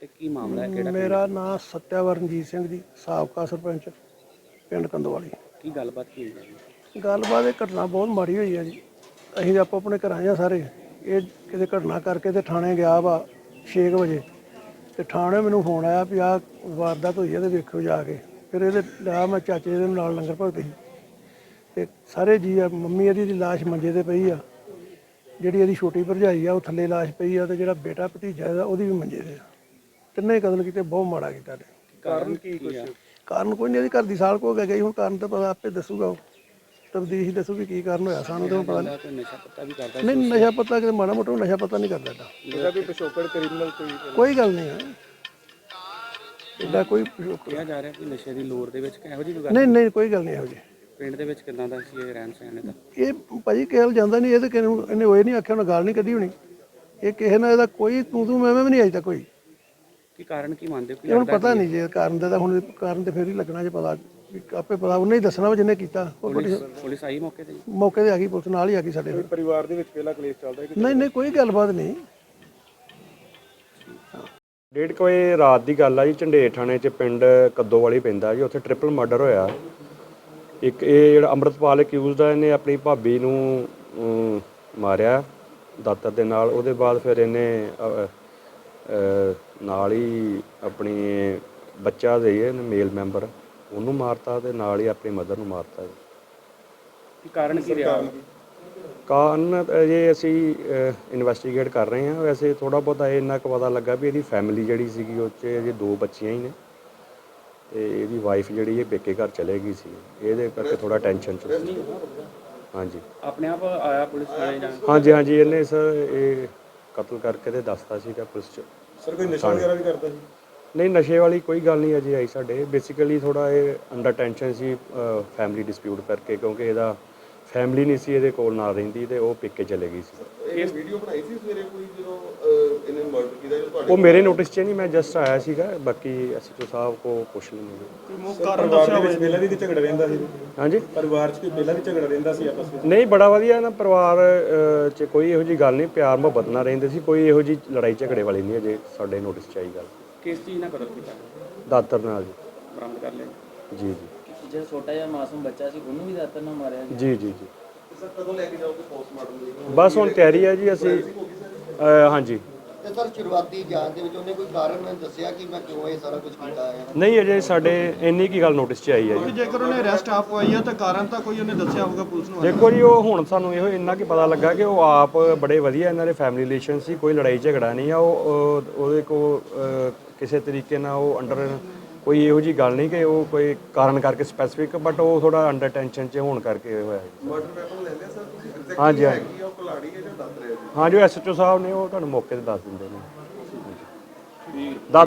ਤੇ ਕੀ ਮਾਮਲਾ ਹੈ? ਕਿਹੜਾ ਪਿੰਡ? ਮੇਰਾ ਨਾਮ ਸਤਿਆਵਰਨਜੀਤ ਸਿੰਘ ਜੀ ਸਾਬਕਾ ਸਰਪੰਚ ਪਿੰਡ ਕੰਦੋਵਾਲੀ। ਕੀ ਗੱਲਬਾਤ ਕੀ ਹੋਈ ਹੈ ਜੀ? ਗੱਲਬਾਤ ਇਹ ਘਟਨਾ ਬਹੁਤ ਮਾੜੀ ਹੋਈ ਹੈ ਜੀ। ਅਸੀਂ ਆਪੋ ਆਪਣੇ ਘਰਾਂ ਆ ਸਾਰੇ। ਇਹ ਕਿਤੇ ਘਟਨਾ ਕਰਕੇ ਤੇ ਥਾਣੇ ਗਿਆ ਵਾ 6 ਵਜੇ। ਤੇ ਥਾਣੇ ਮੈਨੂੰ ਫੋਨ ਆਇਆ ਵੀ ਆਹ ਵਾਰਦਾਤ ਹੋਈ ਹੈ ਤੇ ਵੇਖੋ ਜਾ ਕੇ। ਫਿਰ ਇਹਦੇ ਲਿਆ ਮੈਂ ਚਾਚੇ ਦੇ ਨਾਲ ਲੰਗਰ ਭਗਤੀ ਤੇ ਸਾਰੇ ਜੀ ਆ ਮੰਮੀ ਇਹਦੀ ਦੀ ਲਾਸ਼ ਮੰਜੇ ਤੇ ਪਈ ਆ। ਜਿਹੜੀ ਇਹਦੀ ਛੋਟੀ ਭਰਜਾਈ ਆ ਉਹ ਥੱਲੇ ਲਾਸ਼ ਪਈ ਆ ਤੇ ਜਿਹੜਾ ਬੇਟਾ ਭਤੀਜਾ ਇਹਦਾ ਉਹਦੀ ਵੀ ਮੰਜੇ ਤੇ ਆ। ਤਿੰਨੇ ਕਤਲ ਕੀਤੇ ਬਹੁਤ ਮਾੜਾ ਕੀਤਾ ਨੇ ਕਾਰਨ ਕੀ ਕੁਛ? ਕਾਰਨ ਕੋਈ ਨਹੀਂ ਇਹਦੀ ਘਰ ਦੀ ਸਾਲ ਕੋ ਗਈ ਹੁਣ ਕਾਰਨ ਤਾਂ ਪਤਾ ਆਪੇ ਦੱਸੂਗਾ ਉਹ। ਤਬਦੀਸ਼ ਹੀ ਦੱਸੂ ਵੀ ਕੀ ਕਾਰਨ ਹੋਇਆ ਸਾਨੂੰ ਤਾਂ ਹੁਣ ਪਤਾ ਕੋਈ ਨਸ਼ਾ ਪੱਤਾ ਵੀ ਕਰਦਾ ਨਹੀਂ ਨਹੀਂ ਨਸ਼ਾ ਪਤਾ ਕਿ ਮਾੜਾ ਮੋਟਾ ਨਸ਼ਾ ਪਤਾ ਨਹੀਂ ਕਰਦਾ ਏਦਾਂ ਇਹਦਾ ਵੀ ਪਿਛੋਕੜ ਕ੍ਰਿਮੀਨਲ ਕੋਈ ਕੋਈ? ਗੱਲ ਨਹੀਂ ਹੈ। ਇਹਦਾ ਕੋਈ ਕਿਹਾ ਜਾ ਰਿਹਾ ਕਿ ਨਸ਼ੇ ਦੀ ਲੋਰ ਦੇ ਵਿੱਚ ਇਹੋ ਜਿਹੀ ਕੋਈ ਗੱਲ? ਨਹੀਂ ਨਹੀਂ ਕੋਈ ਗੱਲ ਨਹੀਂ ਇਹੋ ਜੀ ਪਿੰਡ ਦੇ ਵਿੱਚ ਕਿੰਨਾ ਦਾ ਸੀ ਇਹ ਰਹਿਣ ਸਹਿਣ ਦਾ ਇਹ ਭਾਜੀ ਕੇਲ ਜਾਂਦਾ ਨਹੀਂ ਇਹ ਤਾਂ ਕਿਸੇ ਨੂੰ ਇਹਨੇ ਹੋਏ ਨਹੀਂ ਆਖਿਆ ਉਹਨੇ ਗਾਲ ਨਹੀਂ ਕੱਢੀ ਹੋਣੀ। ਇਹ ਕਿਸੇ ਨਾਲ ਇਹਦਾ ਕੋਈ ਤੂੰ ਤੂੰ ਮੈਂ ਮੈਂ ਵੀ ਨਹੀਂ ਅਜੇ ਤੱਕ ਕੋਈ। ਕੀ ਕਾਰਨ ਕੀ ਮੰਨਦੇ ਹੋ? ਕਿ ਇਹ ਹੁਣ ਪਤਾ ਨਹੀਂ ਜੇ ਕਾਰਨ ਦਾ ਤਾਂ ਹੁਣ ਕਾਰਨ ਤੇ ਫਿਰ ਹੀ ਲੱਗਣਾ ਜੇ ਪਤਾ। ਵੀ ਆਪੇ ਪਤਾ ਉਹਨੇ ਹੀ ਦੱਸਣਾ ਵਾ ਜਿਹਨੇ ਕੀਤਾ। ਬੜੀ ਪੁਲਿਸ ਆਈ ਮੌਕੇ ਤੇ ਜੀ? ਮੌਕੇ ਤੇ ਆ ਗਈ ਪੁਲਿਸ ਨਾਲ ਹੀ ਆ ਗਈ ਸਾਡੇ ਨਾਲ। ਪਰਿਵਾਰ ਦੇ ਵਿੱਚ ਪਹਿਲਾ ਕਲੇਸ਼ ਚੱਲਦਾ ਨਹੀਂ ਨਹੀਂ ਕੋਈ ਗੱਲਬਾਤ ਨਹੀਂ। ਡੇਢ ਕੁ ਵਜੇ ਰਾਤ ਦੀ ਗੱਲ ਆ ਜੀ ਝੰਡੇਰ ਥਾਣੇ 'ਚ ਪਿੰਡ ਕੱਦੋਵਾਲੀ ਪੈਂਦਾ ਜੀ ਉੱਥੇ ਟ੍ਰਿਪਲ ਮਰਡਰ ਹੋਇਆ। ਇੱਕ ਇਹ ਜਿਹੜਾ ਅੰਮ੍ਰਿਤਪਾਲ ਅਕਿਊਜ਼ਡ ਆ ਇਹਨੇ ਆਪਣੀ ਭਾਬੀ ਨੂੰ ਅਮ, ਮਾਰਿਆ ਦਾਤਰ ਦੇ ਨਾਲ। ਉਹਦੇ ਬਾਅਦ ਫਿਰ ਇਹਨੇ ਅ, ਅ, ਨਾਲ ਹੀ ਆਪਣੀ ਬੱਚਾ ਦੇ ਇਹਨੇ ਮੇਲ ਮੈਂਬਰ ਉਹਨੂੰ ਮਾਰਤਾ ਤੇ ਨਾਲ ਹੀ ਆਪਣੀ ਮਦਰ ਨੂੰ ਮਾਰਤਾ ਜੀ। ਕੀ ਕਾਰਨ ਕੀ ਰਿਹਾ? ਕਾਰਨ ਅਜੇ ਅਸੀਂ ਇਨਵੈਸਟੀਗੇਟ ਕਰ ਰਹੇ ਹਾਂ। ਵੈਸੇ ਥੋੜਾ ਬਹੁਤਾ ਇਹ ਇੰਨਾ ਕੁ ਪਤਾ ਲੱਗਾ ਵੀ ਇਹਦੀ ਫੈਮਿਲੀ ਜਿਹੜੀ ਸੀਗੀ ਉਹ 'ਚ ਅਜੇ ਦੋ ਬੱਚੀਆਂ ਹੀ ਨੇ। ਤੇ ਇਹਦੀ ਵਾਈਫ ਜਿਹੜੀ ਇਹ ਪੇਕੇ ਘਰ ਚਲੇ ਗਈ ਸੀ। ਇਹਦੇ ਕਰਕੇ ਥੋੜਾ ਟੈਨਸ਼ਨ ਚ ਸੀ। ਹਾਂਜੀ। ਆਪਣੇ ਆਪ ਆਇਆ ਪੁਲਿਸ ਥਾਣੇ ਜਾਂ? ਹਾਂਜੀ ਹਾਂਜੀ। ਇਹਨੇ ਸਰ ਇਹ ਕਤਲ ਕਰਕੇ ਤੇ ਦੱਸਤਾ ਸੀਗਾ ਪੁਲਿਸ ਚ। ਸਰ, ਕੋਈ ਨਸ਼ਾ ਵਗੈਰਾ ਵੀ ਕਰਦਾ ਜੀ ਨਹੀਂ, ਨਸ਼ੇ ਵਾਲੀ ਕੋਈ ਗੱਲ ਨਹੀਂ ਅਜੇ ਆਈ ਸਾਡੇ। ਬੇਸਿਕਲੀ ਥੋੜਾ ਇਹ ਅੰਡਰ ਟੈਨਸ਼ਨ ਸੀ ਫੈਮਿਲੀ ਡਿਸਪਿਊਟ ਕਰਕੇ ਕਿਉਂਕਿ ਇਹਦਾ ਫੈਮਿਲੀ ਨਹੀਂ ਸੀ ਇਹਦੇ ਕੋਲ ਨਾਲ ਰਹਿੰਦੀ ਤੇ ਉਹ ਪੇਕੇ ਚਲੇ ਗਈ ਸੀ। ਇਹ ਵੀਡੀਓ ਬਣਾਈ ਸੀ ਸਵੇਰੇ ਕੋਈ ਜਦੋਂ ਅਹ, ਇਹਨੇ ਮਰਡਰ ਕੀਤਾ ਜਦੋਂ ਤੁਹਾਡੇ ਉਹ ਮੇਰੇ ਨੋਟਿਸ 'ਚ ਨਹੀਂ ਮੈਂ ਜਸਟ ਆਇਆ ਸੀਗਾ ਬਾਕੀ ਐਸਐਚਓ ਸਾਹਿਬ ਕੋ ਪੁੱਛ ਪਹਿਲਾਂ ਵੀ ਕੋਈ ਝਗੜਾ ਰਹਿੰਦਾ ਸੀ? ਹਾਂਜੀ? ਪਰਿਵਾਰ 'ਚ ਕੋਈ ਪਹਿਲਾਂ ਵੀ ਝਗੜਾ ਰਹਿੰਦਾ ਸੀ ਆਪਸ ਵਿੱਚ? ਨਹੀਂ ਬੜਾ ਵਧੀਆ ਨਾ ਪਰਿਵਾਰ ਅਹ, 'ਚ ਕੋਈ ਇਹੋ ਜੀ ਗੱਲ ਨਹੀਂ ਪਿਆਰ ਮੁਹੱਬਤ ਨਾਲ ਰਹਿੰਦੇ ਸੀ ਕੋਈ ਇਹੋ ਜੀ ਲੜਾਈ ਝਗੜੇ ਵਾਲੀ ਨਹੀਂ ਅਜੇ ਸਾਡੇ ਨੋਟਿਸ 'ਚ ਆਈ ਗੱਲ। ਕਿਸ ਚੀਜ਼ ਨਾਲ ਕਤਲ ਕੀਤਾ? ਦਾਤਰ ਨਾਲ ਜੀ। ਬਰਾਮਦ ਕਰ ਲਿਆ? ਜੀ ਜੀ। ਜਿਹੜਾ ਛੋਟਾ ਜਿਹਾ ਮਾਸੂਮ ਬੱਚਾ ਸੀ ਉਹਨੂੰ ਵੀ ਦਾਤਰ ਨਾਲ ਮਾਰਿਆ ਗਿਆ। ਜੀ ਜੀ ਜੀ। ਸਰ ਕਦੋਂ ਲੈ ਕੇ ਜਾਓਗੇ ਪੋਸਟਮਾਰਟਮ ਲਈ? ਬਸ ਹੁਣ ਤਿਆਰੀ ਹੈ ਜੀ ਅਸੀਂ ਅਹ, ਹਾਂਜੀ। ਤੇ ਸਰ ਸ਼ੁਰੂਆਤੀ ਜਾਂਚ ਦੇ ਵਿੱਚ ਉਹਨੇ ਕੋਈ ਕਾਰਨ ਦੱਸਿਆ ਕਿ ਮੈਂ ਕਿਉਂ ਇਹ ਸਾਰਾ ਕੁਝ ਕੀਤਾ ਹੈ ਨਹੀਂ ਅਜੇ ਸਾਡੇ ਇੰਨੀ ਕੀ ਗੱਲ ਨੋਟਿਸ 'ਚ ਆਈ ਹੈ ਜੀ। ਜੇਕਰ ਉਹਨੇ ਅਰੈਸਟ ਆਪ ਹੋਈ ਆ ਤਾਂ ਕਾਰਨ ਤਾਂ ਕੋਈ ਉਹਨੇ ਦੱਸਿਆ ਹੋਊਗਾ ਪੁਲਿਸ ਨੂੰ? ਦੇਖੋ ਜੀ ਉਹ ਹੁਣ ਸਾਨੂੰ ਇਹੋ ਇੰਨਾ ਕੀ ਪਤਾ ਲੱਗਾ ਕਿ ਉਹ ਆਪ ਬੜੇ ਵਧੀਆ ਇਹਨਾਂ ਦੇ ਫੈਮਿਲੀ ਰਿਲੇਸ਼ਨ ਸੀ ਕੋਈ ਲੜਾਈ ਝਗੜਾ ਨਹੀਂ ਆ ਉਹ ਉਹ- ਉਹਦੇ ਕੋ ਕਿਸੇ ਤਰੀਕੇ ਨਾਲ ਉਹ ਅੰਡਰ ਕੋਈ ਇਹੋ ਜੀ ਗੱਲ ਨਹੀਂ ਕਿ ਉਹ ਕੋਈ ਕਾਰਨ ਕਰਕੇ ਸਪੈਸੀਫਿਕ ਬਟ ਉਹ ਥੋੜਾ ਅੰਡਰ ਟੈਨਸ਼ਨ 'ਚ ਹੋਣ ਕਰਕੇ ਹੋਇਆ ਜੀ। ਮਰਡਰ ਵੈਪਨ ਲੈ ਲਿਆ ਸਰ ਤੁਸੀਂ? ਐਗਜ਼ੈਕਟ ਹਾਂਜੀ ਹਾਂਜੀ। ਕੀ ਆ ਉਹ ਕੁਲਾੜੀ ਹੈ ਜਾਂ ਦੱਸ ਰਿਹਾ ਜੀ ਹਾਂ ਜੋ ਐਸਐਚਓ ਸਾਹਿਬ ਨੇ ਉਹ ਤੁਹਾਨੂੰ ਮੌਕੇ ਤੇ ਦੱਸ ਦਿੰਦੇ ਨੇ। ਦੱਸ